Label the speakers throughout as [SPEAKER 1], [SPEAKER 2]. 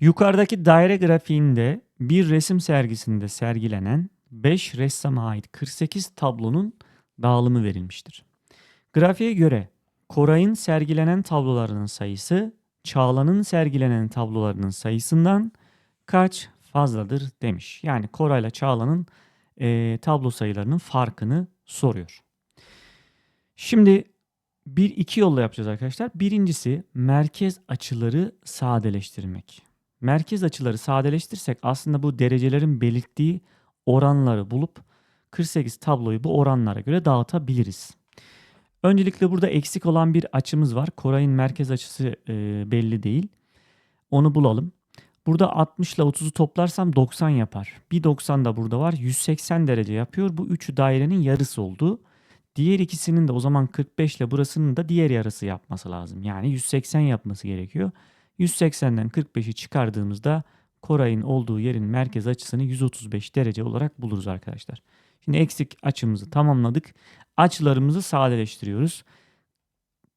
[SPEAKER 1] Yukarıdaki daire grafiğinde bir resim sergisinde sergilenen 5 ressama ait 48 tablonun dağılımı verilmiştir. Grafiğe göre Koray'ın sergilenen tablolarının sayısı Çağla'nın sergilenen tablolarının sayısından kaç fazladır demiş. Yani Koray'la Çağla'nın eee, tablo sayılarının farkını soruyor. Şimdi bir iki yolla yapacağız arkadaşlar. Birincisi merkez açıları sadeleştirmek. Merkez açıları sadeleştirsek aslında bu derecelerin belirttiği oranları bulup 48 tabloyu bu oranlara göre dağıtabiliriz. Öncelikle burada eksik olan bir açımız var. Koray'ın merkez açısı e, belli değil. Onu bulalım. Burada 60 ile 30'u toplarsam 90 yapar. Bir 90 da burada var. 180 derece yapıyor. Bu üçü dairenin yarısı oldu. Diğer ikisinin de o zaman 45 ile burasının da diğer yarısı yapması lazım. Yani 180 yapması gerekiyor. 180'den 45'i çıkardığımızda Koray'ın olduğu yerin merkez açısını 135 derece olarak buluruz arkadaşlar. Şimdi eksik açımızı tamamladık. Açılarımızı sadeleştiriyoruz.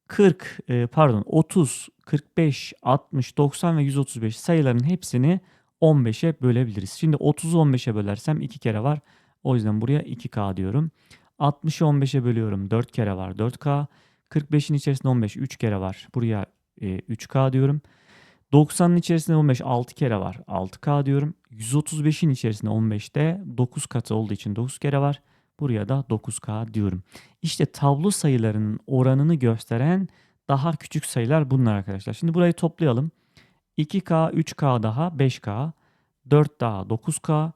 [SPEAKER 1] 40 e, pardon 30, 45, 60, 90 ve 135 sayıların hepsini 15'e bölebiliriz. Şimdi 30'u 15'e bölersem 2 kere var. O yüzden buraya 2K diyorum. 60'ı 15'e bölüyorum. 4 kere var 4K. 45'in içerisinde 15 3 kere var. Buraya e, 3K diyorum. 90'ın içerisinde 15 6 kere var. 6K diyorum. 135'in içerisinde 15'te 9 katı olduğu için 9 kere var. Buraya da 9K diyorum. İşte tablo sayılarının oranını gösteren daha küçük sayılar bunlar arkadaşlar. Şimdi burayı toplayalım. 2K, 3K daha 5K, 4 daha 9K,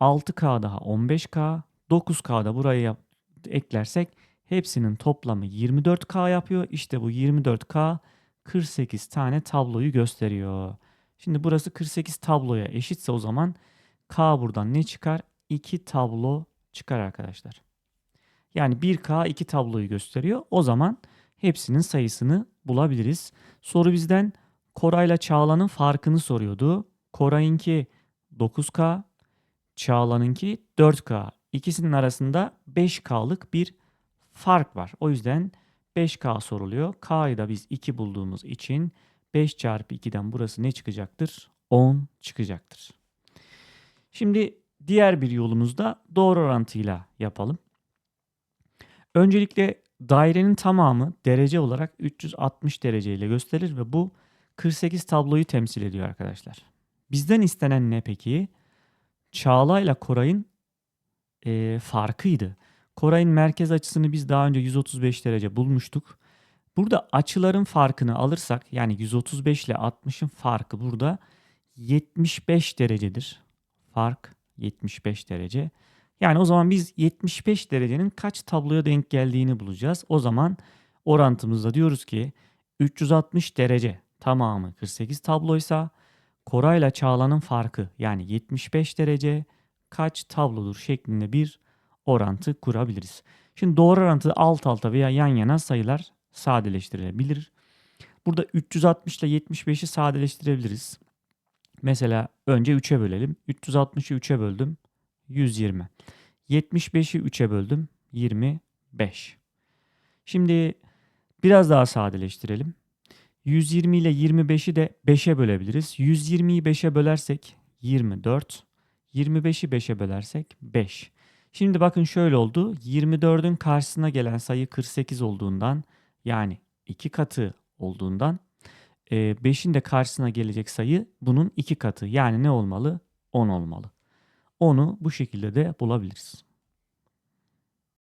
[SPEAKER 1] 6K daha 15K, 9K da buraya yap- eklersek hepsinin toplamı 24K yapıyor. İşte bu 24K 48 tane tabloyu gösteriyor. Şimdi burası 48 tabloya eşitse o zaman K buradan ne çıkar? 2 tablo çıkar arkadaşlar. Yani 1K 2 tabloyu gösteriyor. O zaman hepsinin sayısını bulabiliriz. Soru bizden Koray'la Çağla'nın farkını soruyordu. Koray'ınki 9K, Çağla'nınki 4K. İkisinin arasında 5K'lık bir fark var. O yüzden 5K soruluyor. K'yı da biz 2 bulduğumuz için 5 çarpı 2'den burası ne çıkacaktır? 10 çıkacaktır. Şimdi diğer bir yolumuzda doğru orantıyla yapalım. Öncelikle dairenin tamamı derece olarak 360 derece ile gösterilir ve bu 48 tabloyu temsil ediyor arkadaşlar. Bizden istenen ne peki? Çağla ile Koray'ın eee, farkıydı. Koray'ın merkez açısını biz daha önce 135 derece bulmuştuk. Burada açıların farkını alırsak yani 135 ile 60'ın farkı burada 75 derecedir. Fark 75 derece. Yani o zaman biz 75 derecenin kaç tabloya denk geldiğini bulacağız. O zaman orantımızda diyoruz ki 360 derece tamamı 48 tabloysa Koray'la Çağla'nın farkı yani 75 derece kaç tablodur şeklinde bir orantı kurabiliriz. Şimdi doğru orantı alt alta veya yan yana sayılar sadeleştirilebilir. Burada 360 ile 75'i sadeleştirebiliriz. Mesela önce 3'e bölelim. 360'ı 3'e böldüm. 120. 75'i 3'e böldüm. 25. Şimdi biraz daha sadeleştirelim. 120 ile 25'i de 5'e bölebiliriz. 120'yi 5'e bölersek 24. 25'i 5'e bölersek 5. Şimdi bakın şöyle oldu. 24'ün karşısına gelen sayı 48 olduğundan yani 2 katı olduğundan 5'in de karşısına gelecek sayı bunun 2 katı. Yani ne olmalı? 10 olmalı. Onu bu şekilde de bulabiliriz.